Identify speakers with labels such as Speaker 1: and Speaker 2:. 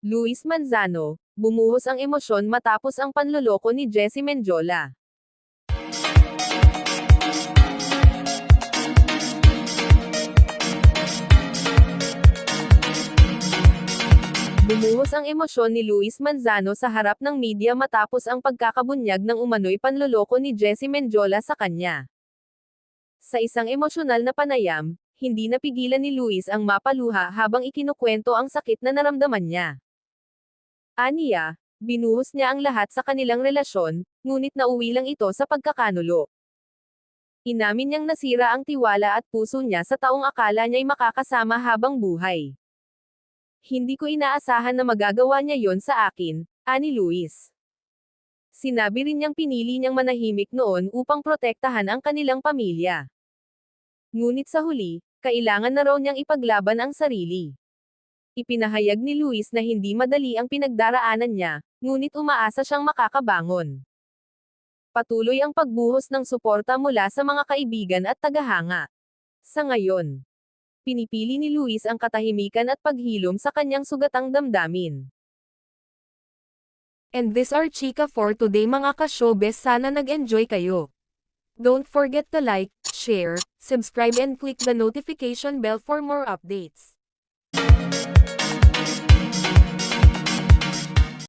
Speaker 1: Luis Manzano, bumuhos ang emosyon matapos ang panloloko ni Jessie Menjola. Bumuhos ang emosyon ni Luis Manzano sa harap ng media matapos ang pagkakabunyag ng umano'y panloloko ni Jessie Menjola sa kanya. Sa isang emosyonal na panayam, hindi napigilan ni Luis ang mapaluha habang ikinukwento ang sakit na naramdaman niya. Aniya, binuhos niya ang lahat sa kanilang relasyon, ngunit nauwi lang ito sa pagkakanulo. Inamin niyang nasira ang tiwala at puso niya sa taong akala niya'y makakasama habang buhay. Hindi ko inaasahan na magagawa niya yon sa akin, ani Luis. Sinabi rin niyang pinili niyang manahimik noon upang protektahan ang kanilang pamilya. Ngunit sa huli, kailangan na raw niyang ipaglaban ang sarili. Ipinahayag ni Luis na hindi madali ang pinagdaraanan niya, ngunit umaasa siyang makakabangon. Patuloy ang pagbuhos ng suporta mula sa mga kaibigan at tagahanga. Sa ngayon, pinipili ni Luis ang katahimikan at paghilom sa kanyang sugatang damdamin. And this are Chika for today mga ka-showbiz sana nag-enjoy kayo. Don't forget to like, share, subscribe and click the notification bell for more updates.